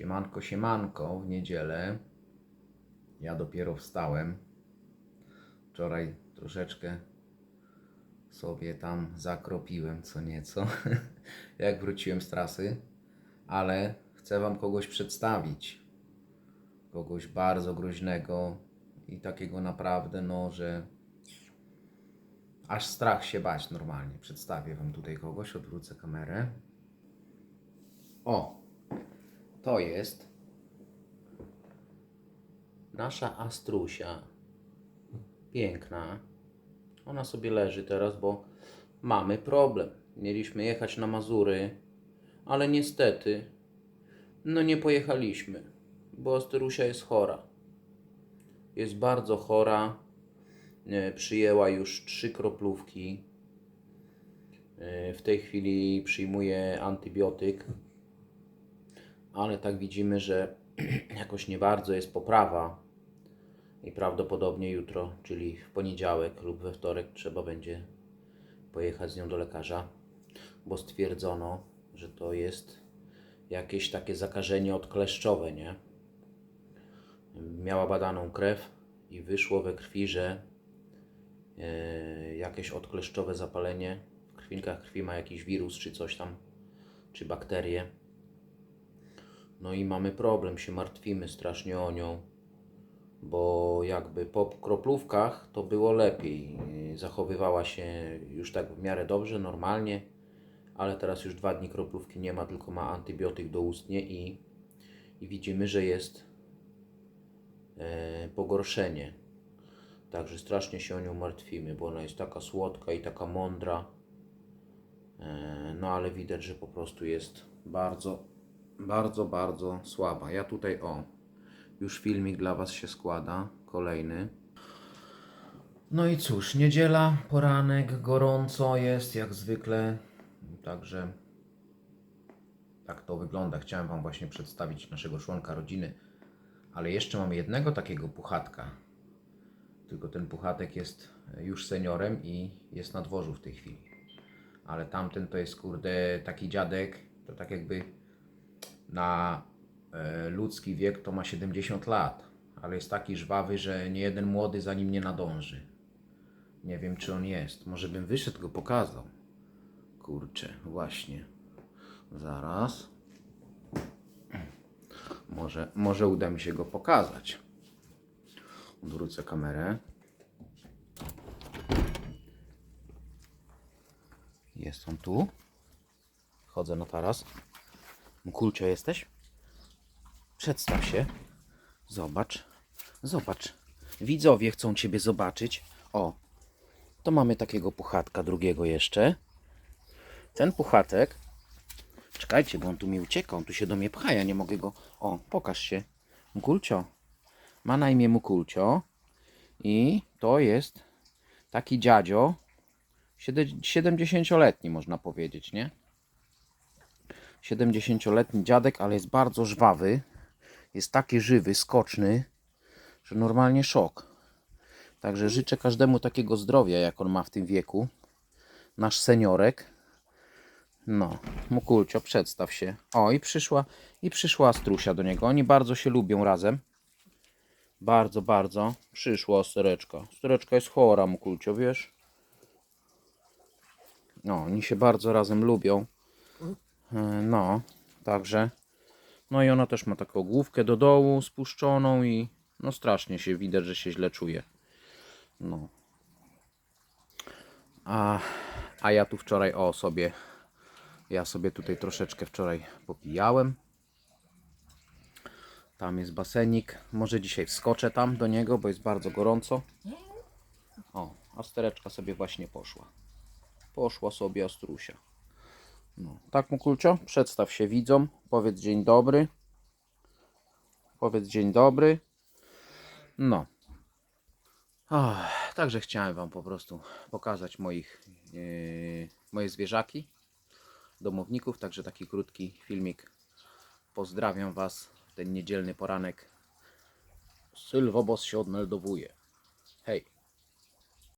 Siemanko, siemanko w niedzielę. Ja dopiero wstałem. Wczoraj troszeczkę sobie tam zakropiłem co nieco, jak wróciłem z trasy, ale chcę Wam kogoś przedstawić. Kogoś bardzo groźnego i takiego naprawdę, no, że aż strach się bać normalnie. Przedstawię Wam tutaj kogoś, odwrócę kamerę. O, to jest nasza Astrusia. Piękna. Ona sobie leży teraz, bo mamy problem. Mieliśmy jechać na Mazury, ale niestety, no nie pojechaliśmy, bo Astrusia jest chora. Jest bardzo chora. E, Przyjęła już trzy kroplówki. E, W tej chwili przyjmuje antybiotyk ale tak widzimy, że jakoś nie bardzo jest poprawa i prawdopodobnie jutro, czyli w poniedziałek lub we wtorek trzeba będzie pojechać z nią do lekarza, bo stwierdzono, że to jest jakieś takie zakażenie odkleszczowe, nie? Miała badaną krew i wyszło we krwi, że e, jakieś odkleszczowe zapalenie w krwinkach krwi ma jakiś wirus czy coś tam, czy bakterie. No i mamy problem, się martwimy strasznie o nią, bo jakby po kroplówkach to było lepiej. Zachowywała się już tak w miarę dobrze, normalnie, ale teraz już dwa dni kroplówki nie ma, tylko ma antybiotyk doustnie i, i widzimy, że jest e, pogorszenie. Także strasznie się o nią martwimy, bo ona jest taka słodka i taka mądra. E, No ale widać, że po prostu jest bardzo, bardzo, bardzo słaba. Ja tutaj o, już filmik dla Was się składa, kolejny. No i cóż, niedziela, poranek, gorąco jest jak zwykle, także tak to wygląda. Chciałem Wam właśnie przedstawić naszego członka rodziny, ale jeszcze mamy jednego takiego puchatka. Tylko ten puchatek jest już seniorem i jest na dworzu w tej chwili. Ale tamten to jest kurde taki dziadek, to tak jakby na e, ludzki wiek to ma 70 lat, ale jest taki żwawy, że nie jeden młody za nim nie nadąży. Nie wiem, czy on jest. Może bym wyszedł go pokazał. Kurczę, właśnie. Zaraz. Może, może uda mi się go pokazać. Odwrócę kamerę. Jest on tu. Chodzę na taras. Mukulcio jesteś? Przedstaw się. Zobacz. Zobacz. Widzowie chcą Ciebie zobaczyć. O, to mamy takiego puchatka drugiego jeszcze. Ten puchatek. Czekajcie, bo on tu mi ucieka. On tu się do mnie pcha. Ja nie mogę go. O, pokaż się. Mukulcio. Ma na imię Mukulcio. I to jest taki dziadzio. siede- 70-letni można powiedzieć, nie? 70-letni dziadek, ale jest bardzo żwawy. Jest taki żywy, skoczny, że normalnie szok. Także życzę każdemu takiego zdrowia, jak on ma w tym wieku. Nasz seniorek. No, Mukulcio, przedstaw się. O, i przyszła, i przyszła Astrusia do niego. Oni bardzo się lubią razem. Bardzo, bardzo. Przyszła Stereczka. Stereczka jest chora, Mukulcio, wiesz? No, oni się bardzo razem lubią. E, No, także. No i ona też ma taką główkę do dołu spuszczoną i no strasznie się widać, że się źle czuje. No. A, a ja tu wczoraj o sobie, ja sobie tutaj troszeczkę wczoraj popijałem. Tam jest basenik. Może dzisiaj wskoczę tam do niego, bo jest bardzo gorąco. O, a stereczka sobie właśnie poszła. Poszła sobie Astrusia. No, tak Mukulcio, przedstaw się widzom, powiedz dzień dobry. Powiedz dzień dobry. No. Także chciałem Wam po prostu pokazać moich, yy, moje zwierzaki, domowników. Także taki krótki filmik. Pozdrawiam Was ten niedzielny poranek. Sylwobos się odmeldowuje. Hej.